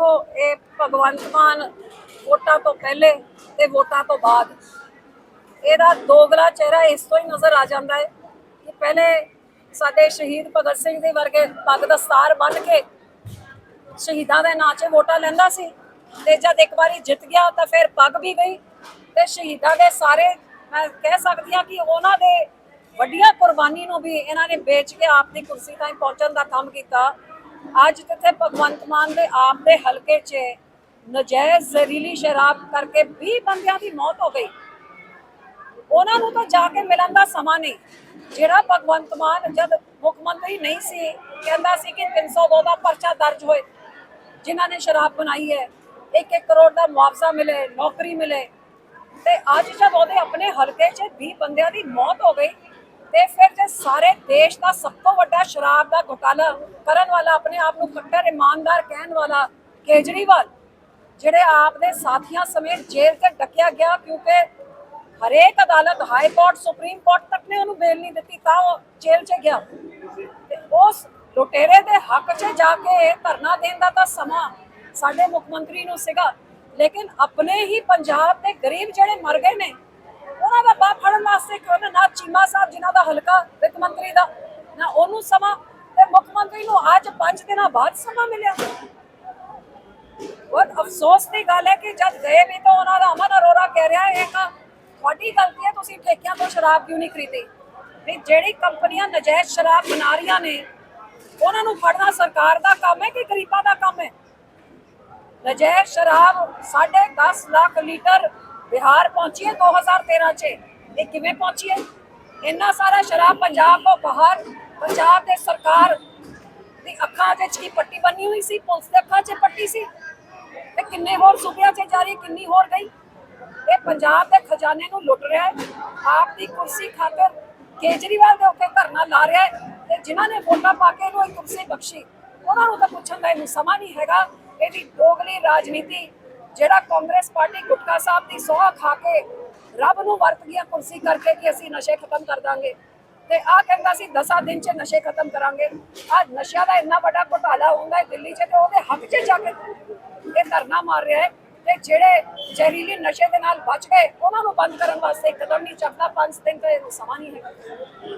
ਦੇਖੋ, ਇਹ ਭਗਵੰਤ ਮਾਨ ਵੋਟਾਂ ਤੋਂ ਪਹਿਲੇ ਤੇ ਵੋਟਾਂ ਤੋਂ ਬਾਅਦ। ਇਹਦਾ ਦੋਗਲਾ ਚਿਹਰਾ ਇਸ ਤੋਂ ਹੀ ਨਜ਼ਰ ਆ ਜਾਂਦਾ ਹੈ ਕਿ ਪਹਿਲੇ ਸਾਡੇ ਸ਼ਹੀਦ ਭਗਤ ਸਿੰਘ ਦੇ ਵਰਗੇ ਪੱਗ ਦਸਤਾਰ ਬੰਨ੍ਹ ਕੇ ਸ਼ਹੀਦਾਂ ਦੇ ਨਾਂ 'ਚ ਵੋਟਾਂ ਲੈਂਦਾ ਸੀ। ਤੇ ਜਦ ਇੱਕ ਵਾਰੀ ਜਿੱਤ ਗਿਆ ਤਾਂ ਫਿਰ ਪੱਗ ਵੀ ਗਈ ਤੇ ਸ਼ਹੀਦਾਂ ਦੇ ਸਾਰੇ, ਮੈਂ ਕਹਿ ਸਕਦੀ ਹਾਂ ਕਿ ਉਹਨਾਂ ਦੇ ਵੱਡੀਆਂ ਕੁਰਬਾਨੀ ਨੂੰ ਵੀ ਇਹਨਾਂ ਨੇ ਵੇਚ ਕੇ ਆਪ ਦੀ ਕੁਰਸੀ ਤਾਈਂ ਪਹੁੰਚਣ ਦਾ ਕੰਮ ਕੀਤਾ। ਅੱਜ ਜਿੱਥੇ ਭਗਵੰਤ ਮਾਨ ਦੇ ਆਪ ਦੇ ਹਲਕੇ 'ਚ ਨਜਾਇਜ਼ ਜ਼ਹਿਰੀਲੀ ਸ਼ਰਾਬ ਕਰਕੇ 20 ਬੰਦਿਆਂ ਦੀ ਮੌਤ ਹੋ ਗਈ। ਉਹਨਾਂ ਨੂੰ ਤਾਂ ਜਾ ਕੇ ਮਿਲਣ ਦਾ ਸਮਾਂ ਨਹੀਂ। ਜਿਹੜਾ ਭਗਵੰਤ ਮਾਨ ਜਦ ਮੁੱਖ ਮੰਤਰੀ ਨਹੀਂ ਸੀ, ਕਹਿੰਦਾ ਸੀ ਕਿ 302 ਦਾ ਪਰਚਾ ਦਰਜ ਹੋਏ, ਜਿਨ੍ਹਾਂ ਨੇ ਸ਼ਰਾਬ ਬਣਾਈ ਹੈ 1-1 ਕਰੋੜ ਦਾ ਮੁਆਵਜ਼ਾ ਮਿਲੇ, ਨੌਕਰੀ ਮਿਲੇ, ਤੇ ਅੱਜ ਜਦ ਉਹਦੇ ਆਪਣੇ ਹਲਕੇ 'ਚ 20 ਬੰਦਿਆਂ ਦੀ ਮੌਤ ਹੋ ਗਈ ਤੇ ਫਿਰ ਜੇ ਸਾਰੇ ਦੇਸ਼ ਦਾ ਸਭ ਤੋਂ ਵੱਡਾ ਸ਼ਰਾਬ ਦਾ ਘੁਟਾਲਾ ਕਰਨ ਵਾਲਾ ਆਪਣੇ ਆਪ ਨੂੰ ਕੱਟਰ ਇਮਾਨਦਾਰ ਕਹਿਣ ਵਾਲਾ ਕੇਜਰੀਵਾਲ, ਜਿਹੜੇ ਆਪ ਦੇ ਸਾਥੀਆਂ ਸਮੇਤ ਜੇਲ੍ਹ 'ਚ ਡੱਕਿਆ ਗਿਆ ਕਿਉਂਕਿ ਹਰੇਕ ਅਦਾਲਤ, ਹਾਈ ਕੋਰਟ, ਸੁਪਰੀਮ ਕੋਰਟ ਤੱਕ ਨੇ ਉਹਨੂੰ ਬੇਲ ਨਹੀਂ ਦਿੱਤੀ, ਤਾਂ ਉਹ ਜੇਲ੍ਹ 'ਚ ਗਿਆ। ਤੇ ਉਸ ਲੁਟੇਰੇ ਦੇ ਹੱਕ 'ਚ ਜਾ ਕੇ ਧਰਨਾ ਦੇਣ ਦਾ ਤਾਂ ਸਮਾਂ ਸਾਡੇ ਮੁੱਖ ਮੰਤਰੀ ਨੂੰ ਸੀਗਾ, ਲੇਕਿਨ ਆਪਣੇ ਹੀ ਪੰਜਾਬ ਦੇ ਗਰੀਬ ਜਿਹੜੇ ਮਰ ਗਏ ਨੇ ਉਹਨਾਂ ਦਾ ਬਾਪ ਫੜਨ ਵਾਸਤੇ ਕਿਉਂ ਨਾ ਚੀਮਾ ਸਾਹਿਬ ਜਿਨ੍ਹਾਂ ਦਾ ਹਲਕਾ ਵਿੱਤ ਮੰਤਰੀ ਦਾ, ਨਾ ਉਹਨੂੰ ਸਮਾਂ ਤੇ ਮੁੱਖ ਮੰਤਰੀ ਨੂੰ ਅੱਜ 5 ਦਿਨਾਂ ਬਾਅਦ ਸਮਾਂ ਮਿਲਿਆ। ਬਹੁਤ ਅਫਸੋਸ ਦੀ ਗੱਲ ਹੈ ਕਿ ਜਦ ਗਏ ਵੀ ਤਾਂ ਉਹਨਾਂ ਦਾ ਅਮਨ ਅਰੋੜਾ ਕਹਿ ਰਿਹਾ ਹੈ ਕਿ ਤੁਹਾਡੀ ਗਲਤੀ ਹੈ, ਤੁਸੀਂ ਠੇਕਿਆਂ ਤੋਂ ਸ਼ਰਾਬ ਕਿਉਂ ਨਹੀਂ ਖਰੀਦੀ? ਵੀ ਜਿਹੜੀ ਕੰਪਨੀਆਂ ਨਜਾਇਜ਼ ਸ਼ਰਾਬ ਬਣਾ ਰਹੀਆਂ ਨੇ, ਉਹਨਾਂ ਨੂੰ ਫੜਨਾ ਸਰਕਾਰ ਦਾ ਕੰਮ ਹੈ ਕਿ ਗਰੀਬਾਂ ਦਾ ਕੰਮ ਹੈ? ਨਜਾਇਜ਼ ਸ਼ਰਾਬ 10.5 ਲੱਖ ਲੀਟਰ ਬਿਹਾਰ ਪਹੁੰਚੀ ਹੈ 2013 ਚ। ਇਹ ਕਿਵੇਂ ਪਹੁੰਚੀ ਹੈ? ਇੰਨਾ ਸਾਰਾ ਸ਼ਰਾਬ ਪੰਜਾਬ ਤੋਂ ਬਾਹਰ, ਪੰਜਾਬ ਦੇ ਸਰਕਾਰ ਦੀ ਅੱਖਾਂ ਵਿੱਚ ਕੀ ਪੱਟੀ ਬੰਨੀ ਹੋਈ ਸੀ? ਪੁਲਿਸ ਦੇ ਅੱਖਾਂ 'ਚ ਪੱਟੀ ਸੀ? ਤੇ ਕਿੰਨੇ ਹੋਰ ਸੂਬਿਆਂ 'ਚ ਜਾਰੀ ਕਿੰਨੀ ਹੋਰ ਗਈ? ਇਹ ਪੰਜਾਬ ਦੇ ਖਜ਼ਾਨੇ ਨੂੰ ਲੁੱਟ ਰਿਹਾ ਹੈ। ਆਪ ਦੀ ਕੁਰਸੀ ਖਾਤਰ ਕੇਜਰੀਵਾਲ ਦੇ ਉੱਤੇ ਧਰਨਾ ਲਾ ਰਿਹਾ ਹੈ ਤੇ ਜਿਨ੍ਹਾਂ ਨੇ ਵੋਟਾਂ ਪਾ ਕੇ ਇਹਨੂੰ ਇਹ ਕੁਰਸੀ ਬਖਸ਼ੀ, ਉਹਨਾਂ ਨੂੰ ਤਾਂ ਪੁੱਛਣ ਦਾ ਇਹਨੂੰ ਸਮਾਂ ਨਹੀਂ ਹੈਗਾ। ਇਹਦੀ ਦੋਗਲੀ ਰਾਜਨੀਤੀ ਜਿਹੜਾ ਕਾਂਗਰਸ ਪਾਰਟੀ ਗੁਟਕਾ ਸਾਹਿਬ ਦੀ ਸੋਹਾ ਖਾ ਕੇ ਰੱਬ ਨੂੰ ਵਰਤ ਗਿਆ ਕੁਰਸੀ ਕਰਕੇ ਕਿ ਅਸੀਂ ਨਸ਼ੇ ਖਤਮ ਕਰ ਦਾਂਗੇ। ਤੇ ਆ ਕਹਿੰਦਾ ਸੀ 10 ਦਿਨ ਚ ਨਸ਼ੇ ਖਤਮ ਕਰਾਂਗੇ। ਆ ਨਸ਼ਿਆਂ ਦਾ ਇੰਨਾ ਵੱਡਾ ਘੁਟਾਲਾ ਹੁੰਦਾ ਹੈ ਦਿੱਲੀ 'ਚ ਤੇ ਉਹਦੇ ਹੱਕ 'ਚ ਜਾ ਕੇ ਇਹ ਧਰਨਾ ਮਾਰ ਰਿਹਾ ਹੈ। ਤੇ ਜਿਹੜੇ ਜ਼ਹਿਰੀਲੀ ਨਸ਼ੇ ਦੇ ਨਾਲ ਬਚ ਗਏ, ਉਹਨਾਂ ਨੂੰ ਬੰਦ ਕਰਨ ਵਾਸਤੇ ਕਦਮ ਨਹੀਂ ਚੱਕਦਾ 5 ਦਿਨ ਤੇ ਸਮਾਂ ਨਹੀਂ ਹੈ